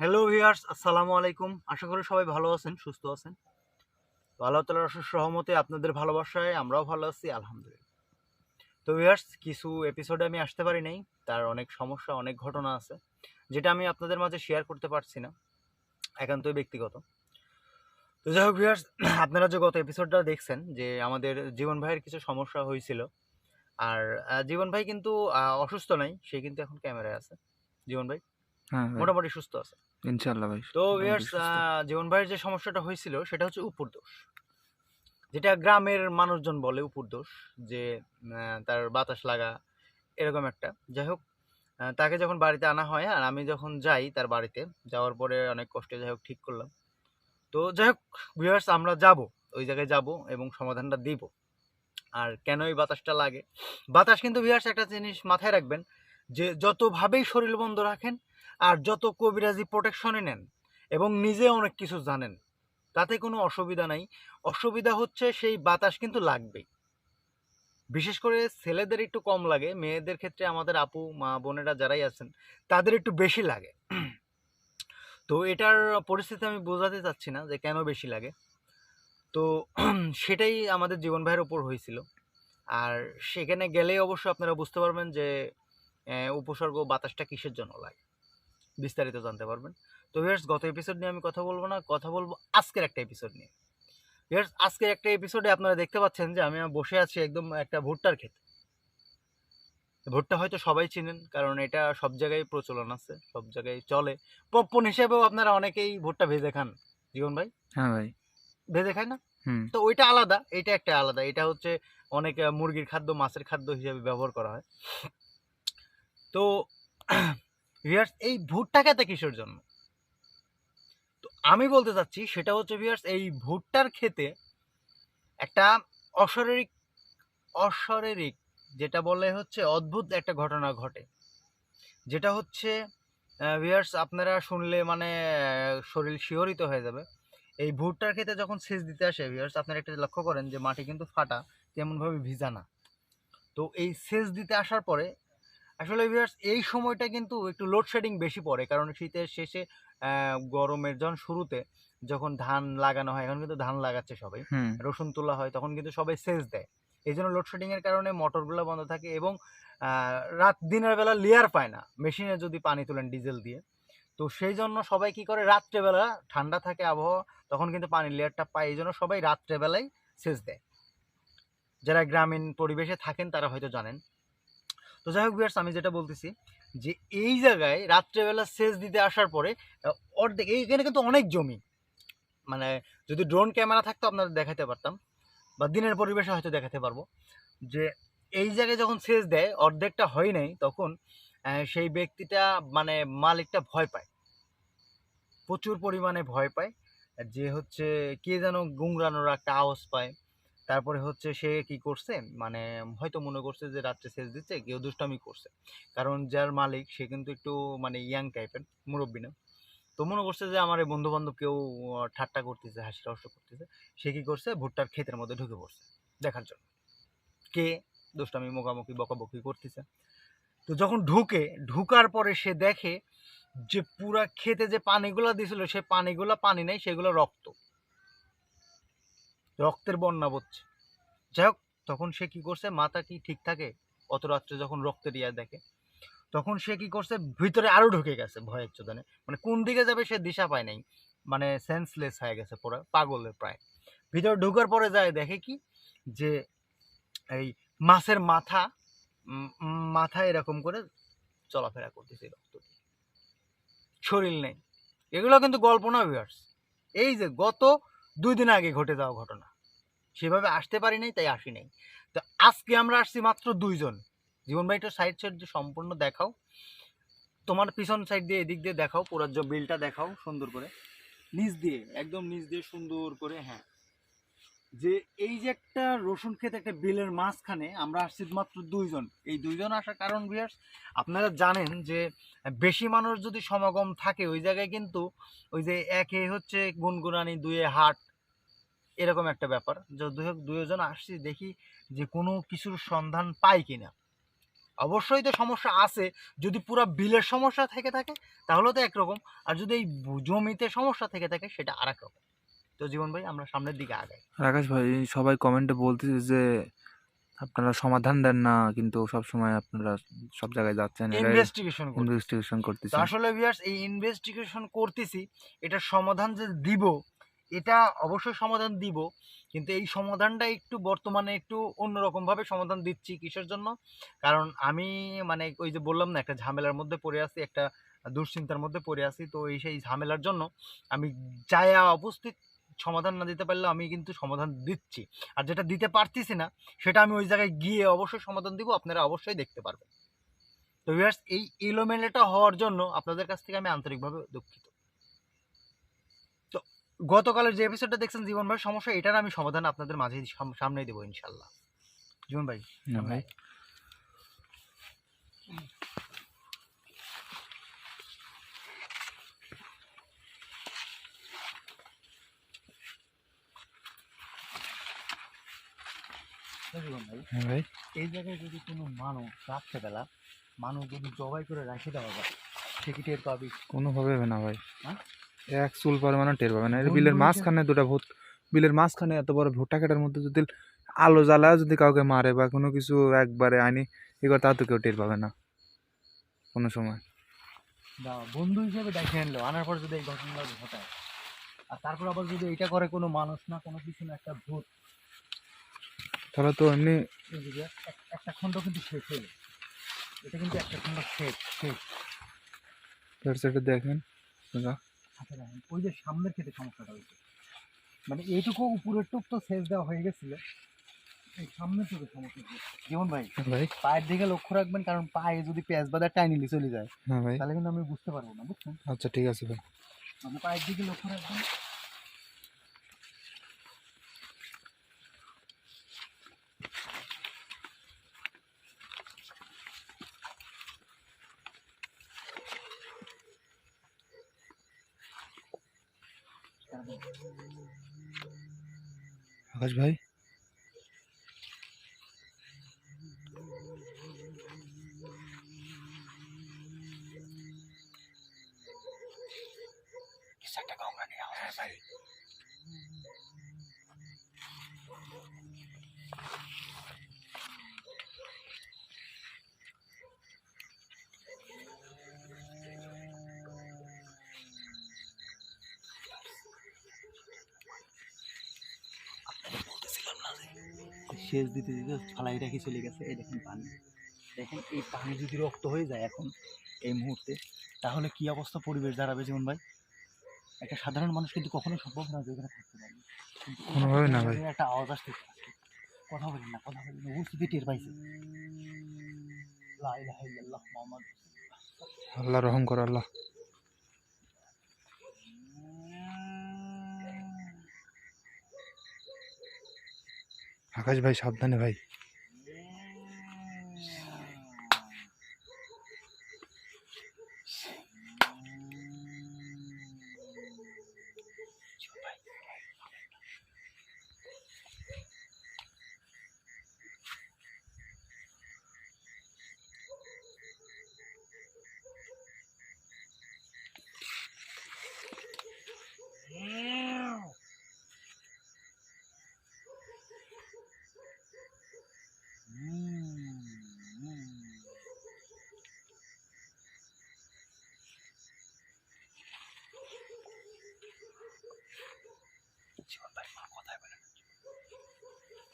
Hello viewers আসসালামু আলাইকুম। আশা করি সবাই ভালো আছেন সুস্থ আছেন। তো আল্লাহ তালার অশেষ সহমতে আপনাদের ভালোবাসায় আমরাও ভালো আছি আলহামদুলিল্লাহ। তো ভিউয়ার্স কিছু এপিসোডে আমি আসতে পারি নাই তার অনেক সমস্যা অনেক ঘটনা আছে যেটা আমি আপনাদের মাঝে শেয়ার করতে পারছি না একান্তই ব্যক্তিগত। তো যাই হোক ভিউয়ার্স আপনারা যে গত এপিসোডটা দেখছেন যে আমাদের জীবন ভাইয়ের কিছু সমস্যা হয়েছিল আর জীবন ভাই কিন্তু অসুস্থ নাই সে কিন্তু এখন ক্যামেরায় আছে। জীবন ভাই, মোটামুটি সুস্থ আছে। ইনশাআল্লাহ ভাই তো ভিউয়ার্স জীবন ভাইয়ের যে সমস্যাটা হয়েছিল সেটা হচ্ছে উপর দোষ। যেটা গ্রামের মানুষজন বলে উপর দোষ যে তার বাতাস লাগা এরকম একটা। যাই হোক তাকে যখন বাড়িতে আনা হয় আর আমি যখন যাই তার বাড়িতে যাওয়ার পরে অনেক কষ্টে যাই হোক ঠিক করলাম। তো যাই হোক ভিউয়ার্স আমরা যাব ওই জায়গায় যাব এবং সমাধানটা দিব। আর কেন এই বাতাসটা লাগে? বাতাস কিন্তু ভিউয়ার্স একটা জিনিস মাথায় রাখবেন যে যতভাবেই শরীর বন্ধ রাখেন আর যত কবিরাজি প্রোটেকশনে নেন এবং নিজে অনেক কিছু জানেন, তাতে কোনো অসুবিধা নাই। অসুবিধা হচ্ছে সেই বাতাস কিন্তু লাগবেই। বিশেষ করে ছেলেদের একটু কম লাগে, মেয়েদের ক্ষেত্রে আমাদের আপু, মা, বোনেরা যারাই আছেন, তাদের একটু বেশি লাগে। তো এটার পরিস্থিতি আমি বোঝাতে চাচ্ছি না যে কেন বেশি লাগে। তো সেটাই আমাদের জীবন ভাইয়ের উপর হয়েছিল। আর সেখানে গেলেই অবশ্য আপনারা বুঝতে পারবেন যে উপসর্গ বাতাসটা কিসের জন্য লাগে। বিস্তারিত জানতে পারবেন। তো ভিউয়ার্স গত এপিসোড নিয়ে আমি কথা বলব না কথা বলব আজকের একটা এপিসোড নিয়ে। ভিউয়ার্স আজকের একটা এপিসোডে আপনারা দেখতে পাচ্ছেন যে আমি বসে আছি একদম একটা ভুট্টার ক্ষেত। ভুট্টা হয়তো সবাই চিনেন কারণ এটা সব জায়গায় প্রচলন আছে সব জায়গায় চলে। পপকর্ন হিসেবেও আপনারা অনেকেই ভুট্টা ভেজে খান। জীবন ভাই? হ্যাঁ ভাই। ভেজে খায় না? হুম। তো ওইটা আলাদা এটা একটা আলাদা। এটা হচ্ছে অনেক মুরগির খাদ্য মাছের খাদ্য হিসেবে ব্যবহার করা হয়। তো ভিয়ার্স এই ভুট্টা খেতে কিসের জন্য? তো আমি বলতে চাচ্ছি, সেটা হচ্ছে ভিয়ার্স এই ভুট্টার খেতে একটা অশারীরিক অশারীরিক, যেটা বলে হচ্ছে অদ্ভুত একটা ঘটনা ঘটে। যেটা হচ্ছে ভিয়ার্স আপনারা শুনলে মানে শরীর শিহরিত হয়ে যাবে। এই ভুট্টার ক্ষেতে যখন সেচ দিতে আসে, ভিউয়ার্স, আপনারা একটা লক্ষ্য করেন যে মাটি কিন্তু ফাটা, তেমনভাবে ভিজা না। তো এই সেচ দিতে আসার পরে আসলে ভিউয়ার্স এই সময়টা কিন্তু একটু লোডশেডিং বেশি পড়ে। কারণ শীতের শেষে গরমের যখন শুরুতে যখন ধান লাগানো হয় এখন কিন্তু ধান লাগাচ্ছে সবাই। রসুন তোলা হয় তখন কিন্তু সবাই সেচ দেয়। এই জন্য লোডশেডিং এর কারণে মোটরগুলো বন্ধ থাকে এবং রাত দিনের বেলা লেয়ার পায় না। মেশিনে যদি পানি তোলেন ডিজেল দিয়ে। তো সেই জন্য সবাই কি করে রাত্রেবেলা ঠান্ডা থাকে আবহাওয়া তখন কিন্তু পানির লেয়ারটা পায়। এই জন্য সবাই রাত্রেবেলায় সেচ দেয়। যারা গ্রামীণ পরিবেশে থাকেন তারা হয়তো জানেন। তো যাই হোক বিয়ার্স আমি যেটা বলতেছি যে এই জায়গায় রাত্রেবেলা সেচ দিতে আসার পরে অর্ধেক এইখানে কিন্তু অনেক জমি। মানে যদি ড্রোন ক্যামেরা থাকতো, আপনাদের দেখাতে পারতাম। বা দিনের পরিবেশে হয়তো দেখাতে পারব। যে এই জায়গায় যখন সেচ দেয়, অর্ধেকটা হয় নাই, তখন সেই ব্যক্তিটা মানে মালিকটা ভয় পায়। প্রচুর পরিমাণে ভয় পায়। যে হচ্ছে, কে যেন গুংরানোর একটা আওয়াজ পায়। তারপরে হচ্ছে সে কি করছে? মানে হয়তো মনে করছে যে রাত্রে সেচ দিচ্ছে, কেউ দুষ্টামি করছে। কারণ যার মালিক সে কিন্তু একটু মানে ইয়াং টাইপের মুরব্বী না। তো মনে করছে যে আমার এই বন্ধু বান্ধব কেউ ঠাট্টা করতেছে, হাসি রহস্য করতেছে। সে কি করছে? ভুট্টার ক্ষেতের মধ্যে ঢুকে পড়ছে, দেখার জন্য। কে? দুষ্টামি মোকামুখি বকাবকি করতেছে। তো যখন ঢুকে, ঢুকার পরে সে দেখে যে পুরা খেতে যে পানিগুলা দিছিল, সে পানিগুলা পানি নেই, সেগুলো রক্ত। রক্তের বন্যা বচ্ছে। যাই হোক, তখন সে কি করছে, মাথা কি ঠিক থাকে? অত রাত্রে যখন রক্তের ইয়া দেখে, তখন সে কি করছে, ভিতরে আরও ঢুকে গেছে ভয়ের চোদনে। মানে কোন দিকে যাবে সে দিশা পায় নাই। মানে সেন্সলেস হয়ে গেছে পুরো, পাগলের প্রায়। ভিতরে ঢুকার পরে যায় দেখে কি? যে এই মাছের মাথা মাথা এরকম করে চলাফেরা করতেছে রক্ত শরীর নেই। এগুলো কিন্তু গল্প না ভিউয়ার্স এই যে গত দুই দিন আগে ঘটে যাওয়া ঘটনা। সেভাবে আসতে পারি নাই, তাই আসি নাই। তো আজকে আমরা আসছি মাত্র দুইজন। জীবন ভাই, একটু সাইড সাইড সম্পূর্ণ দেখাও। তোমার পিছন সাইড দিয়ে, এদিক দিয়ে দেখাও, পুরো বিলটা দেখাও সুন্দর করে। নিচ দিয়ে, একদম নিচ দিয়ে সুন্দর করে হ্যাঁ। যে এই যে একটা রসুন ক্ষেত, একটা বিলের মাঝখানে আমরা আসছি মাত্র দুইজন। এই দুইজন আসার কারণ বিয়ার্স আপনারা জানেন যে বেশি মানুষ যদি সমাগম থাকে, ওই জায়গায় কিন্তু ওই যে একে হচ্ছে গুনগুনানি, দুয়ে হাট এরকম একটা ব্যাপার। যে দুই দুইজন আসছি দেখি যে কোনো কিছুর সন্ধান পাই কিনা। অবশ্যই তো সমস্যা আছে। যদি পুরো বিলের সমস্যা থেকে থাকে তাহলে তো একরকম। আর যদি এই জমিতে সমস্যা থেকে থাকে সেটা আর রকম তো জীবন ভাই আমরা সামনের দিকে আগাই। রাকেশ ভাই সবাই কমেন্টে বলতেছে যে আপনারা সমাধান দেন না কিন্তু সব সময় আপনারা সব জায়গায় যাচ্ছেন ইনভেস্টিগেশন ইনভেস্টিগেশন তো করতেছেন। আসলে ভিউয়ার্স এই ইনভেস্টিগেশন করতেছি এটা সমাধান যে দিব এটা অবশ্যই সমাধান দিব, কিন্তু এই সমাধানটা একটু বর্তমানে একটু অন্যরকম ভাবে সমাধান দিচ্ছি কিসের জন্য? কারণ আমি মানে ওই যে বললাম না, একটা ঝামেলার মধ্যে পড়ে আছি, একটা দুশ্চিন্তার মধ্যে পড়ে আছি, তো এই সেই ঝামেলার জন্য আমি চায়া উপস্থিত সমাধান না দিতে পারলে আমি কিন্তু সমাধান দিচ্ছি। আর যেটা দিতে পারতেছি না, সেটা আমি ওই জায়গায় গিয়ে অবশ্যই সমাধান দিব, আপনারা অবশ্যই দেখতে পারবেন। তো ভিউয়ার্স এই এলোমেলোটা হওয়ার জন্য আপনাদের কাছ থেকে আমি আন্তরিকভাবে দুঃখিত। গতকালের যে এপিসোডটা দেখছেন জীবন ভাই সমস্যা এটার আমি সমাধান আপনাদের মাঝে সামনে দেবো ইনশাল্লাহ। জীবন ভাই ভাই। হ্যাঁ ভাই। এই জায়গায় যদি কোনো মানুষ রাত্রেবেলা মানুষ যদি জবাই করে রেখে দেওয়া যায় সে কি টের পাবি? কোনোভাবে হবে না ভাই। হ্যাঁ? এক চুল পরিমাণও টের পাবে না। বিলের মাঝখানে দুটা ভূত বিলের মাঝখানে এত বড় ভুট্টা কাটার মধ্যে যদি আলো জ্বালা যদি কাউকে মারে বা কোনো কিছু একবারে আইনি এ করে তা তো কেউ টের পাবে না। কোনো সময়। বন্ধু হিসেবে দেখে আনলো আনার পর যদি এই ঘটনাটা ঘটায়। আর তারপর আবার যদি এটা করে কোনো মানুষ না কোনো কিছু না একটা ভূত। তাহলে তো এমনি একটা খণ্ড কিন্তু শেষ হলো এটা কিন্তু একটা খণ্ড শেষ শেষ। ওয়েবসাইটে দেখেন। হাতে রাখেন। ওই যে সামনের ক্ষেত্রে সমস্যাটা হয়েছে। মানে এইটুকু উপরের টুক তো শেষ দেওয়া হয়ে গেছিল। এই সামনের টুকু সমস্যা। যেমন ভাই ভাই। পায়ের দিকে লক্ষ্য রাখবেন কারণ পায়ে যদি পেঁয়াজ বাদা টাইনিলি চলে যায় হ্যাঁ ভাই। তাহলে কিন্তু আমি বুঝতে পারব না বুঝছেন? আচ্ছা ঠিক আছে ভাই। আপনি পায়ের দিকে লক্ষ্য রাখবেন। আকাশ ভাই শেষ দিতে দিতে ফালাই রেখে চলে গেছে। এই দেখেন পানি। দেখেন এই পানি যদি রক্ত হয়ে যায় এখন এই মুহূর্তে তাহলে কি অবস্থা পরিবেশ দাঁড়াবে জীবন ভাই? একটা সাধারণ মানুষ কিন্তু কখনো সম্ভব না যে এখানে থাকতে পারবে কোনোভাবে না ভাই। একটা আওয়াজ আসতে কথা বলেন না কথা বলেন উপস্থিতি টের পাইছে। আল্লাহ রহম করো আল্লাহ। আকাশ ভাই সাবধানে ভাই।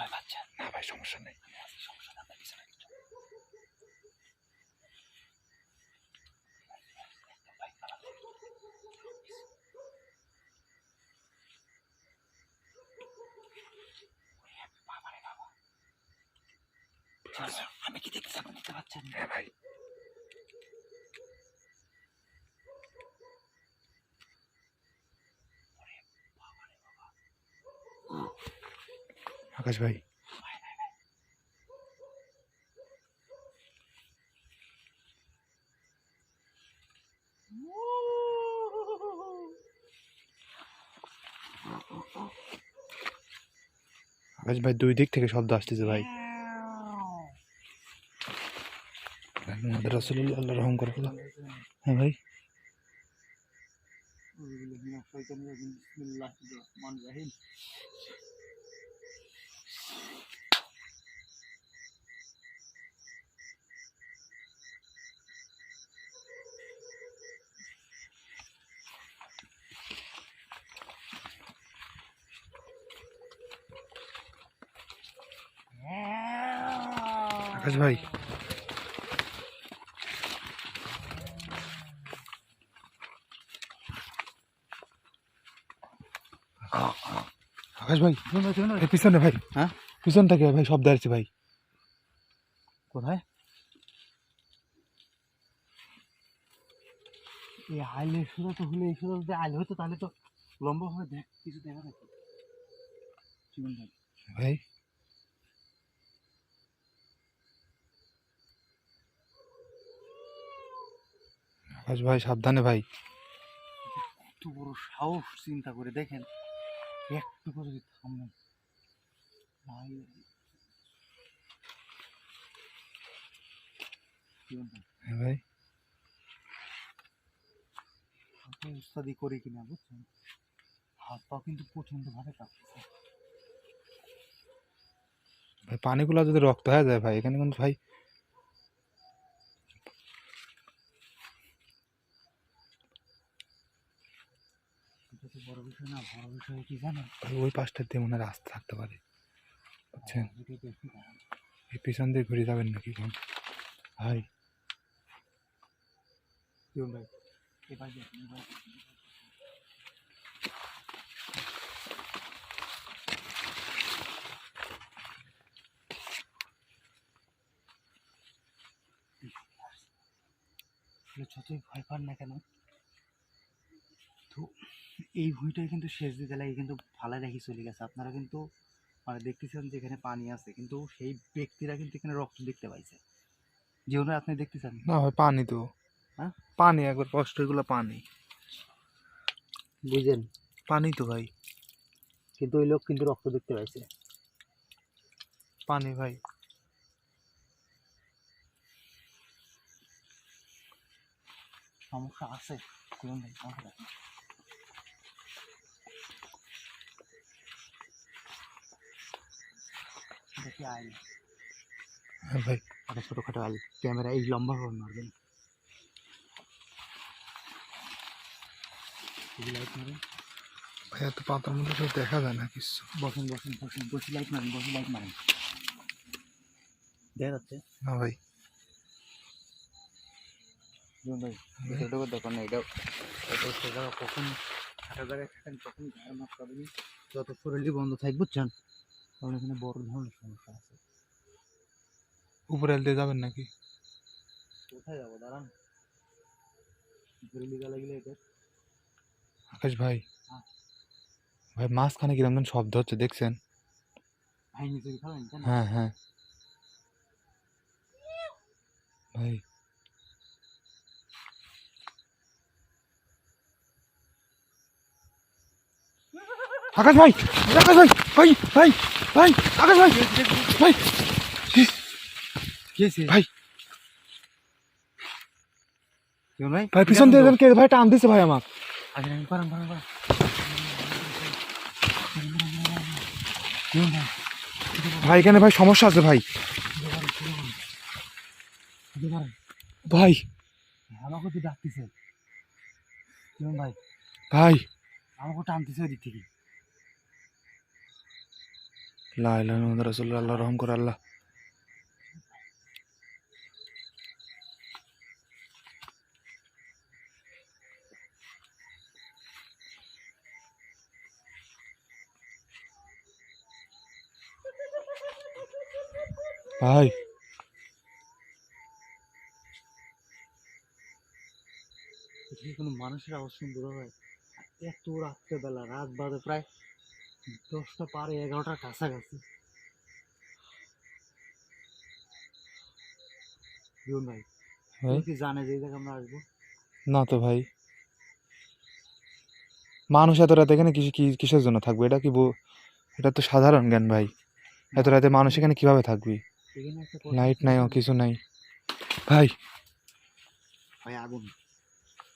ভয় পাচ্ছেন না ভাই সমস্যা নেই। সমস্যা না পিছনে আমি কি দেখতে পাচ্ছেন হ্যাঁ ভাই। আকাশ ভাই। আকাশ ভাই দুই দিক থেকে শব্দ আসতেছে ভাই। আল্লাহ রহম হ্যাঁ ভাই। আকাশ ভাই। আকাশ ভাই পিছনে ভাই। হ্যাঁ? পিছন থেকে ভাই? শব্দ আসছে ভাই। কোথায়? এই আইলে সুরা তো হলে এই সুরা যদি আইলে হতো তাহলে তো লম্বা হবে। দেখ কিছু দেখা যাচ্ছে। জীবন ভাই আকাশ ভাই সাবধানে ভাই। কত বড় সাহস চিন্তা করে দেখেন। একটু করে যদি থামে। ভাই। ভাই হ্যাঁ ভাই। উস্তাদি করি কিনা বুঝছেন? হাত পা কিন্তু প্রচণ্ড ভাবে কাঁপতেছে। ভাই পানিগুলো যদি রক্ত হয়ে যায় ভাই এখানে কিন্তু ভাই এটা তো বড় বিষয় না বড় বিষয় কি জানেন ভাই ওই পাশটার দিয়ে মনে হয় রাস্তা থাকতে পারে। বুঝছেন? দাঁড়ান এই পিছন দিয়ে ঘুরে যাবেন নাকি কোন? ভাই। যতই ভয় পান না কেন এই ভুঁইটাই কিন্তু শেষ দিতে লাগে কিন্তু ফালাই রেখে চলে গেছে। আপনারা কিন্তু মানে দেখতেছেন যে এখানে পানি আছে কিন্তু সেই ব্যক্তিরা কিন্তু এখানে রক্ত দেখতে পাইছে। যেগুলো আপনি দেখতেছেন? না ভাই পানি তো। হ্যাঁ? পানি একবার কষ্ট এগুলো পানি। বুঝেন। পানি তো ভাই। কিন্তু ওই লোক কিন্তু রক্ত দেখতে পাইছে। পানি ভাই। সমস্যা আছে জীবন ভাই আমাকে দেখি আইল হ্যাঁ ভাই। একটা ছোটোখাটো আইল ক্যামেরা এই লম্বা ভাবে মারবেন লাইট মারেন। ভাই এত পাতার মধ্যে তো দেখা যায় না কিছু। বসেন বসেন বসেন। বসি লাইট মারেন বসি লাইট মারেন। দেখা যাচ্ছে? না ভাই। এটা এটা সে কখন একটা জায়গায় থাকেন তখন গায়ে মাছ পাবেনি যত শরীরই বন্ধ থাকবে বুঝছেন? কারণ এখানে বড় ধরনের সমস্যা আছে। উপরে দিয়ে যাবেন নাকি? কোথায় যাব? দাঁড়ান। আকাশ ভাই। হ্যাঁ। ভাই মাঝখানে কীরকম যেন শব্দ হচ্ছে দেখছেন? হ্যাঁ হ্যাঁ। ভাই আকাশ ভাই আকাশ ভাই ভাই ভাই ভাই আকাশ ভাই। ভাই। ভাই। ভাই? পিছন দিয়ে কে ভাই টান দিছে ভাই আমার। ভাই ভাই এখানে ভাই সমস্যা আছে ভাই। ভাই। আমাকে তো ডাকতেছে। ভাই? ভাই। আমাকে টানতেছে থেকে। লা ইলাহা ইল্লাল্লাহ আল্লাহ রহম করে আল্লাহ। ভাই। কোনো মানুষের আওয়াজ সুন্দর হয় এত রাত্রেবেলা, রাত বাজে প্রায় দশটা পারে এগারোটার কাছাকাছি। জীবন ভাই ভাই কি জানে যে এই আমরা আসব? না তো ভাই। মানুষ এত রাতে এখানে কিস- কিসের জন্য থাকবে? এটা কি এটা তো সাধারণ জ্ঞান ভাই। এত রাতে মানুষ এখানে কীভাবে থাকবে? লাইট নাই ও কিছু নাই। ভাই। ভাই আগুন।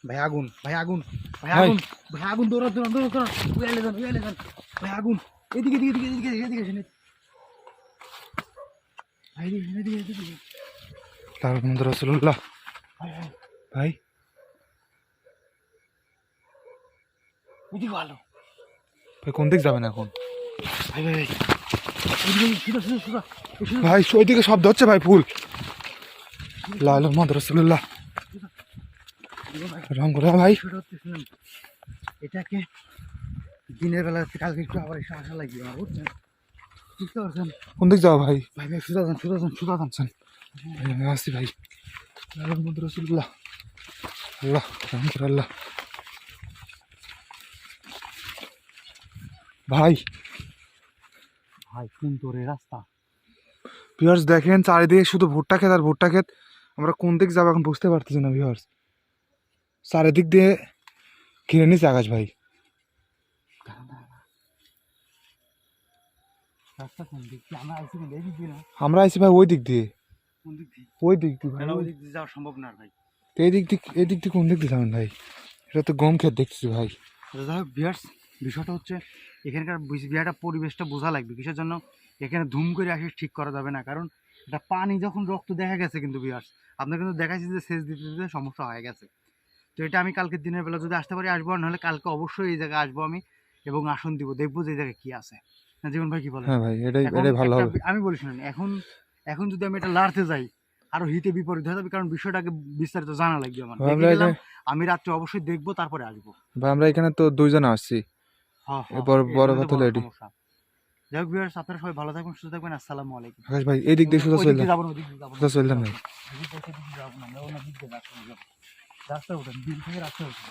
ভাই আগুন ভাই আগুন ভাই। আগুন ভাই আগুন দৌড়া দৌড়া দৌড়া দৌড়া উয়ালে যান উয়ালে যান। ভাই আগুন এদিকে এদিকে এদিকে এদিকে এদিকে এদিকে ভাই এদিকে এদিকে এদিকে তার মধ্যে রসুল্লাহ ভাই এদিকে ভালো ভাই কোন দিক যাবেন এখন? ভাই ভাই ভাই। ওইদিকে শব্দ হচ্ছে ভাই ফুল লাল মোহাম্মদ রসুল্লাহ রং করে ভাই। এটাকে দিনের বেলা কালকে একটু আবার এসে আসা লাগবে আমার বুঝছেন? বুঝতে পারছেন? কোন দিক যাও ভাই? ভাই ভাই সুদা যান সুদা যান সুদা যান। ভাই আমি আসছি ভাই। মোহাম্মদ রসুল্লাহ আল্লাহ করে আল্লাহ। ভাই। ভাই কিন্তু রে রাস্তা? ভিউয়ার্স দেখেন চারিদিকে শুধু ভুট্টা ক্ষেত আর ভুট্টা ক্ষেত। আমরা কোন দিক যাব এখন বুঝতে পারতেছি না ভিউয়ার্স চারিদিক দিয়ে ঘিরে নিচ্ছে আকাশ ভাই। রাস্তা কোন দিক দিয়ে? আমরা দিক আইছি ভাই ওই দিক দিয়ে। কোন দিক দিয়ে? ওই দিক দিয়ে দিক যাওয়া সম্ভব না ভাই। তো এই দিক দিয়ে এই দিক দিয়ে কোন দিক দিয়ে যাবেন ভাই? এটা তো গম ক্ষেত দেখতেছি ভাই। হোক বিয়ার্স বিষয়টা হচ্ছে এখানকার পরিবেশটা বোঝা লাগবে। কিসের জন্য? এখানে ধুম করে আসে ঠিক করা যাবে না। কারণ এটা পানি যখন রক্ত দেখা গেছে কিন্তু বিয়ার্স আপনার কিন্তু দেখাচ্ছি যে সেচ দিতে দিতে সমস্যা হয়ে গেছে। তো এটা আমি কালকে দিনের বেলা যদি আসতে পারি আসব নাহলে কালকে অবশ্যই এই জায়গায় আসব আমি এবং আসন দিব দেখব যে এই জায়গায় কি আছে। না জীবন ভাই কি বলেন? হ্যাঁ ভাই এটাই এটাই ভালো হবে। আমি বলি শুনুন এখন এখন যদি আমি এটা লাড়তে যাই আরও হিতে বিপরীত হয়ে যাবে কারণ বিষয়টাকে বিস্তারিত জানা লাগবে আমার। আমি রাত্রে অবশ্যই দেখব তারপরে আসব। ভাই আমরা এখানে তো দুইজন আসছি। এরপর এই বড় কথা হলো এটি। যাই হোক viewers, আপনারা সবাই ভালো থাকবেন সুস্থ থাকবেন আসসালামু আলাইকুম। আকাশ ভাই এই দিক দিয়ে সোজা। সোজা চললাম ভাই। যাব না, যাব। রাস্তা ওঠেন দিন থেকে রাস্তা উঠবে